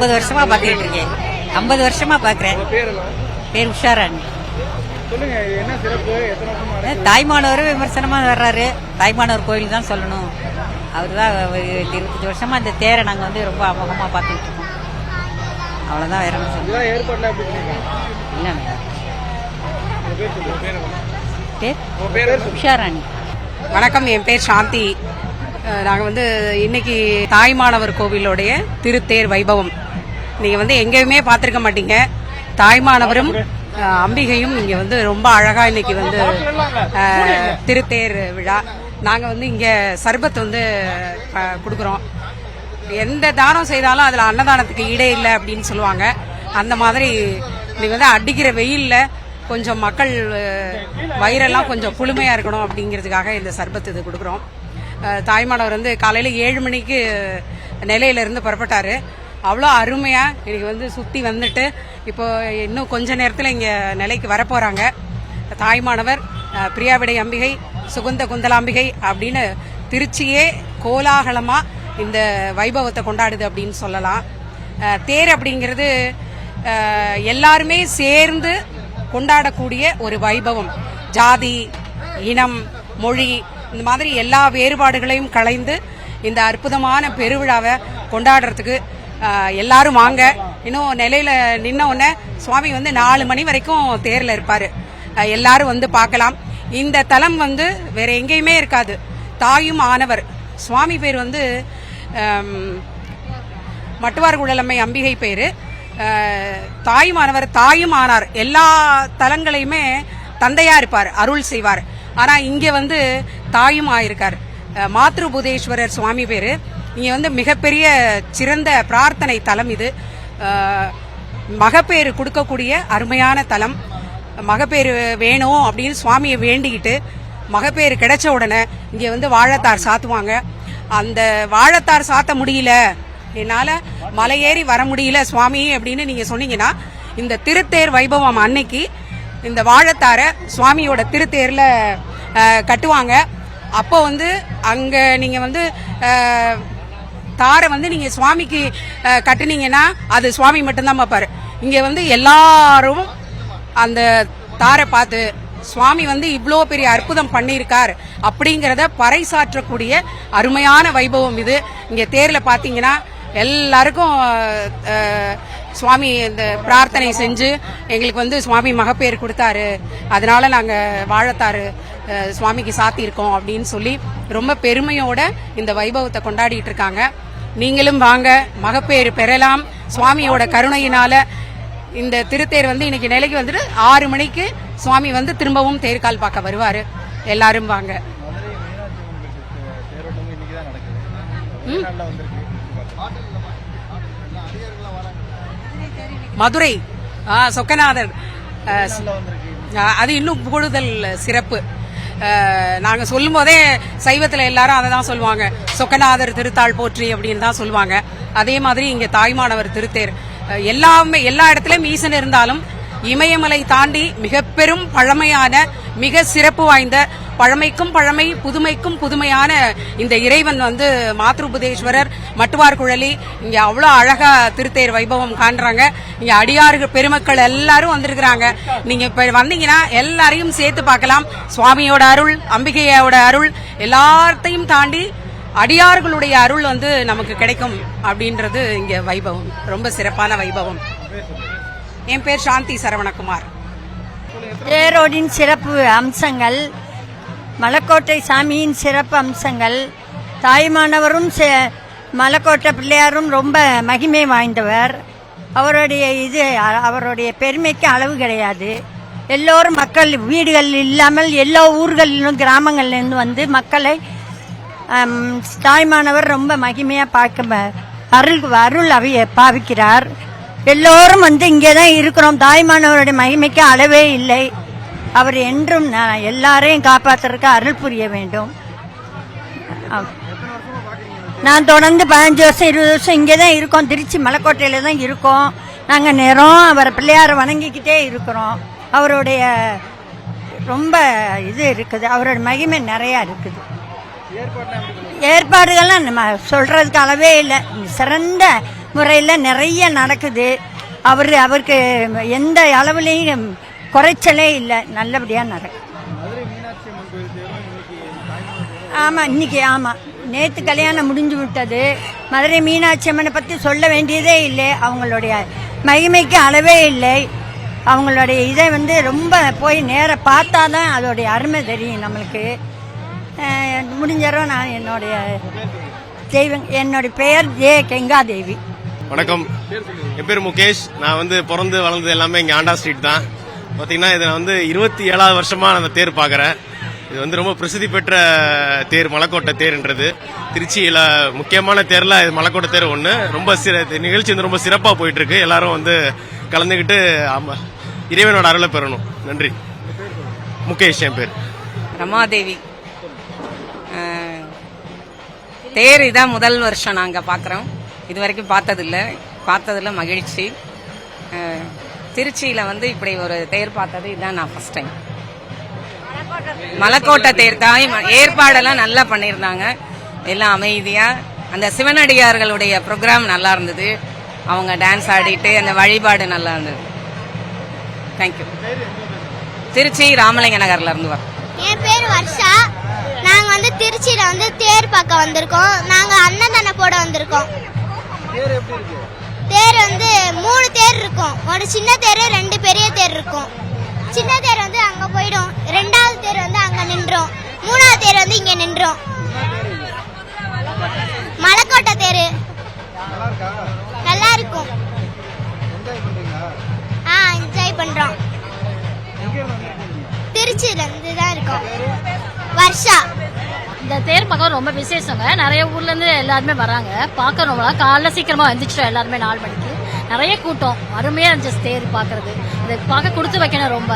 ஐம்பது வருஷமா பார்த்துக்கிட்டு இருக்கேன். ஐம்பது வருஷமா பார்க்குறேன். பேர் உஷாராணி. சொல்லுங்க இது என்ன சிறப்பு? எத்தனை வருஷமா இருக்கு? தாய்மானவர் விமர்சனமா வர்றாரு. தாய்மானவர் கோயில் தான் சொல்லணும். அவர் தான் இருபத்தஞ்சு வருஷமா இந்த தேரை நாங்கள் வந்து ரொம்ப அமோகமாக பார்த்துக்கிட்டு இருக்கோம். அவ்வளோதான் வேற இல்லை உஷாராணி. வணக்கம் என் பேர் சாந்தி. நாங்கள் வந்து இன்னைக்கு தாய்மானவர் கோவிலுடைய திருத்தேர் வைபவம். நீங்கள் வந்து எங்கேயுமே பார்த்துருக்க மாட்டீங்க. தாய்மானவரும் அம்பிகையும் இங்கே வந்து ரொம்ப அழகாக இன்னைக்கு வந்து திருத்தேர் விழா. நாங்கள் வந்து இங்கே சர்பத் வந்து கொடுக்குறோம். எந்த தானம் செய்தாலும் அதில் அன்னதானத்துக்கு ஈடே இல்லை அப்படின்னு சொல்லுவாங்க. அந்த மாதிரி இன்னைக்கு வந்து அடிக்கிற வெயிலில் கொஞ்சம் மக்கள் வயிறெல்லாம் கொஞ்சம் குளுமையாக இருக்கணும் அப்படிங்கிறதுக்காக இந்த சர்பத் இது கொடுக்குறோம். தாய்மானவர் வந்து காலையில் ஏழு மணிக்கு நிலையிலேருந்து புறப்பட்டாரு. அவ்வளோ அருமையாக இன்னைக்கு வந்து சுற்றி வந்துட்டு இப்போ இன்னும் கொஞ்ச நேரத்தில் இங்கே நிலைக்கு வரப்போகிறாங்க தாய்மானவர் பிரியாவிடை அம்பிகை சுகுந்த குந்தலாம்பிகை அப்படின்னு திருச்சியே கோலாகலமாக இந்த வைபவத்தை கொண்டாடுது அப்படின்னு சொல்லலாம். தேர் அப்படிங்கிறது எல்லாருமே சேர்ந்து கொண்டாடக்கூடிய ஒரு வைபவம். ஜாதி இனம் மொழி இந்த மாதிரி எல்லா வேறுபாடுகளையும் களைந்து இந்த அற்புதமான பெருவிழாவை கொண்டாடுறதுக்கு எல்லாரும் வாங்க. இன்னும் நிலையில நின்ன உடனே சுவாமி வந்து நாலு மணி வரைக்கும் தேர்ல இருப்பாரு. எல்லாரும் வந்து பார்க்கலாம். இந்த தலம் வந்து வேற எங்கேயுமே இருக்காது. தாயும் ஆனவர். சுவாமி பேர் வந்து மட்டுவார் குழலம்மை அம்பிகை பேர். தாயும் ஆனவர் தாயும் ஆனார். எல்லா தலங்களையுமே தந்தையா இருப்பார் அருள் செய்வார். ஆனா இங்க வந்து தாயும் ஆயிருக்கார். மாத்ரு மாத்ருபுதேஸ்வரர் சுவாமி பேரு. இங்கே வந்து மிகப்பெரிய சிறந்த பிரார்த்தனை தலம் இது. மகப்பேறு கொடுக்கக்கூடிய அருமையான தலம். மகப்பேறு வேணும் அப்படின்னு சுவாமியை வேண்டிக்கிட்டு மகப்பேறு கிடைச்ச உடனே இங்கே வந்து வாழைத்தார் சாத்துவாங்க. அந்த வாழைத்தார் சாத்த முடியல. என்னால் மலை ஏறி வர முடியல சுவாமி அப்படின்னு நீங்கள் சொன்னீங்கன்னா இந்த திருத்தேர் வைபவம் அன்னைக்கு இந்த வாழைத்தாரை சுவாமியோட திருத்தேரில் கட்டுவாங்க. அப்போ வந்து அங்கே நீங்கள் வந்து தாரை வந்து நீங்க சுவாமிக்கு கட்டுனீங்கன்னா அது சுவாமி மட்டும்தான் பார்ப்பாரு. இங்க வந்து எல்லாரும் அந்த தாரை பார்த்து சுவாமி வந்து இவ்வளோ பெரிய அற்புதம் பண்ணியிருக்கார் அப்படிங்கிறத பறைசாற்றக்கூடிய அருமையான வைபவம் இது. இங்கே தேரில் பார்த்தீங்கன்னா எல்லாருக்கும் சுவாமி இந்த பிரார்த்தனை செஞ்சு எங்களுக்கு வந்து சுவாமி மகப்பேர் கொடுத்தாரு. அதனால நாங்கள் வாழத்தாரு சுவாமிக்கு சாத்தியிருக்கோம் அப்படின்னு சொல்லி ரொம்ப பெருமையோட இந்த வைபவத்தை கொண்டாடிட்டு இருக்காங்க. நீங்களும் வாங்க மகப்பேறு பெறலாம். சுவாமியோட கருணையினால இந்த திருத்தேர் வந்து இன்னைக்கு நிலைக்கு வந்துட்டு ஆறு மணிக்கு சுவாமி வந்து திரும்பவும் தேர்கால் பார்க்க வருவார். எல்லாரும் வாங்க. மதுரை. சொக்கநாதர். அது இன்னும் கூடுதல் சிறப்பு. நாங்கள் சொல்லும் போதே சைவத்தில் எல்லாரும் அதை தான் சொல்லுவாங்க. சொக்கநாதர் திருத்தாள் போற்றி அப்படின்னு தான் சொல்லுவாங்க. அதே மாதிரி இங்கே தாய்மானவர் திருத்தேர். எல்லாமே எல்லா இடத்துலயும் ஈசன் இருந்தாலும் இமயமலை தாண்டி மிக பெரும் பழமையான மிக சிறப்பு வாய்ந்த பழமைக்கும் பழமை புதுமைக்கும் புதுமையான இந்த இறைவன் வந்து மாத்ருபுதேஸ்வரர் மட்டுவார் குழலி. இங்க அவ்வளோ அழகா திருத்தேர் வைபவம் காண்றாங்க. இங்க அடியார்கள் பெருமக்கள் எல்லாரும் வந்திருக்கிறாங்க. நீங்க இப்ப வந்தீங்கன்னா எல்லாரையும் சேர்த்து பார்க்கலாம். சுவாமியோட அருள் அம்பிகையோட அருள் எல்லாத்தையும் தாண்டி அடியார்களுடைய அருள் வந்து நமக்கு கிடைக்கும் அப்படின்றது இங்க வைபவம். ரொம்ப சிறப்பான வைபவம். என் பேர் சாந்தி சரவணகுமார். தேரோடின் சிறப்பு அம்சங்கள் மலக்கோட்டை சாமியின் சிறப்பு அம்சங்கள். தாய்மானவரும் மலக்கோட்டை மலைக்கோட்டை பிள்ளையாரும் ரொம்ப மகிமை வாய்ந்தவர். அவருடைய இது அ- அவருடைய பெருமைக்கு அளவு கிடையாது. எல்லோரும் மக்கள் வீடுகள் இல்லாமல் எல்லா ஊர்களிலும் கிராமங்கள்லேருந்து வந்து மக்களை தாய்மானவர் ரொம்ப மகிமையாக பார்க்க அருள் அருள் அவைய பாவிக்கிறார். எல்லோரும் வந்து இங்கே தான் இருக்கிறோம். தாய்மானவருடைய மகிமைக்கு அளவே இல்லை. அவர் என்றும் நான் எல்லாரையும் காப்பாற்றுறதுக்கு அருள் புரிய வேண்டும். நான் தொடர்ந்து பதினஞ்சு வருஷம் இருபது வருஷம் இங்கே தான் இருக்கோம். திருச்சி மலைக்கோட்டையில் தான் இருக்கோம். நாங்கள் நேரம் அவரை பிள்ளையாரை வணங்கிக்கிட்டே இருக்கிறோம். அவருடைய ரொம்ப இது இருக்குது. அவரோட மகிமை நிறையா இருக்குது. ஏற்பாடுகள்லாம் நம்ம சொல்கிறதுக்கு அளவே இல்லை. சிறந்த முறையில் நிறைய நடக்குது. அவர் அவருக்கு எந்த அளவுலேயும் குறைச்சலே இல்லை நல்லபடியாக நடக்கும் ஆமாம் இன்னைக்கு ஆமாம் நேற்று கல்யாணம் முடிஞ்சு விட்டது. மதுரை மீனாட்சி அம்மனை பற்றி சொல்ல வேண்டியதே இல்லை. அவங்களுடைய மகிமைக்கு அளவே இல்லை. அவங்களுடைய இதை வந்து ரொம்ப போய் நேர பார்த்தா தான் அதோடைய அருமை தெரியும் நம்மளுக்கு. அஹ், முடிஞ்சளவு நான் என்னுடைய தெய்வம் என்னுடைய பெயர் ஜே கெங்காதேவி. வணக்கம். என் பேர் முகேஷ். நான் வந்து பிறந்து வளர்ந்தது எல்லாமே இங்கே ஆண்டா ஸ்ட்ரீட் தான். பார்த்தீங்கன்னா இதை நான் வந்து இருபத்தி ஏழாவது வருஷமாக நான் அந்த தேர் பார்க்குறேன். இது வந்து ரொம்ப பிரசித்தி பெற்ற தேர் மலைக்கோட்டை தேர்ன்றது. திருச்சியில் முக்கியமான தேரில் இது மலைக்கோட்டை தேர் ஒன்று ரொம்ப சிற நிகழ்ச்சி வந்து ரொம்ப சிறப்பாக போயிட்டுருக்கு. எல்லாரும் வந்து கலந்துக்கிட்டு ஆமாம் இறைவனோட அருளை பெறணும். நன்றி. முகேஷ் என் பேர். ரமாதேவி. தேர் இதான் முதல் வருஷம் நாங்கள் பார்க்குறோம். இது வரைக்கும் பார்த்ததில்ல. பார்த்ததில்ல மகிழ்ச்சி. திருச்சியில் வந்து இப்படி ஒரு தேர் பார்த்தது இதுதான் நான் ஃபர்ஸ்ட் டைம் மலைக்கோட்டை தேர் தான். ஏற்பாடெல்லாம் நல்லா பண்ணியிருந்தாங்க. எல்லாம் அமைதியாக அந்த சிவனடியார்களுடைய ப்ரோக்ராம் நல்லா இருந்தது. அவங்க டான்ஸ் ஆடிட்டு அந்த வழிபாடு நல்லா இருந்தது. தேங்க்யூ திருச்சி ராமலிங்க நகர்ல இருந்து வரோம் என் பேர் வர்ஷா. நாங்க வந்து திருச்சியில வந்து தேர் பார்க்க வந்திருக்கோம். இருக்கும். ஒரு சின்ன தேர் ரெண்டு பெரிய தேர் இருக்கும். சின்ன தேர் வந்து அங்க போயிடும். ரெண்டாவது தேர் வந்து அங்க நின்றோம். மூணாவது தேர் வந்து இங்க நின்றோம். மலைக்கோட்டை தேர். நல்லா இருக்கும் ஆ என்ஜாய் பண்றோம். எங்க திருச்சியில இருந்து தான் இருக்கோம். வர்ஷா. இந்த தேர் பார்க்க ரொம்ப விசேஷங்க. நிறைய ஊர்ல இருந்து எல்லாருமே வராங்க. பார்க்க ரொம்ப காலைல சீக்கிரமா வந்துச்சிடும் எல்லாருமே நாலு மணிக்கு. நிறைய கூட்டம். அருமையா இருந்துச்சு தேர் பார்க்கிறது. இதை பார்க்க கொடுத்து வைக்கணும் ரொம்ப.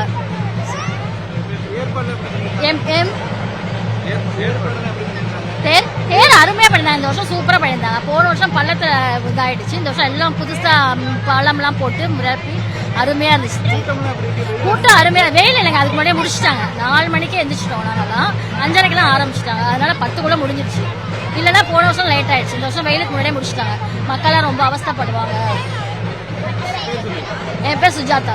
M M. தேர் தேர் அருமையா பண்ணிருந்தாங்க இந்த வருஷம் சூப்பரா பண்ணியிருந்தாங்க. போன வருஷம் பள்ளத்துல இதாயிடுச்சு. இந்த வருஷம் எல்லாம் புதுசா ம், பழம்லாம் போட்டு முறப்பி அருமையா இருந்துச்சு. கூட்டம் அருமையா வெயில் இல்லைங்க. அதுக்கு முன்னாடியே முடிச்சிட்டாங்க. நாலு மணிக்கே எழுந்திரிச்சிட்டோம் நாங்கெல்லாம். அஞ்சரைக்கெல்லாம் ஆரம்பிச்சிட்டாங்க. அதனால பத்துக்குள்ளே முடிஞ்சிருச்சு. இல்லைன்னா போன வருஷம் லேட் ஆயிடுச்சு. இந்த வருஷம் வெயிலுக்கு முன்னாடியே முடிச்சிட்டாங்க. மக்கள்லாம் ரொம்ப அவஸ்தைப்படுவாங்க. என் பேர் சுஜாதா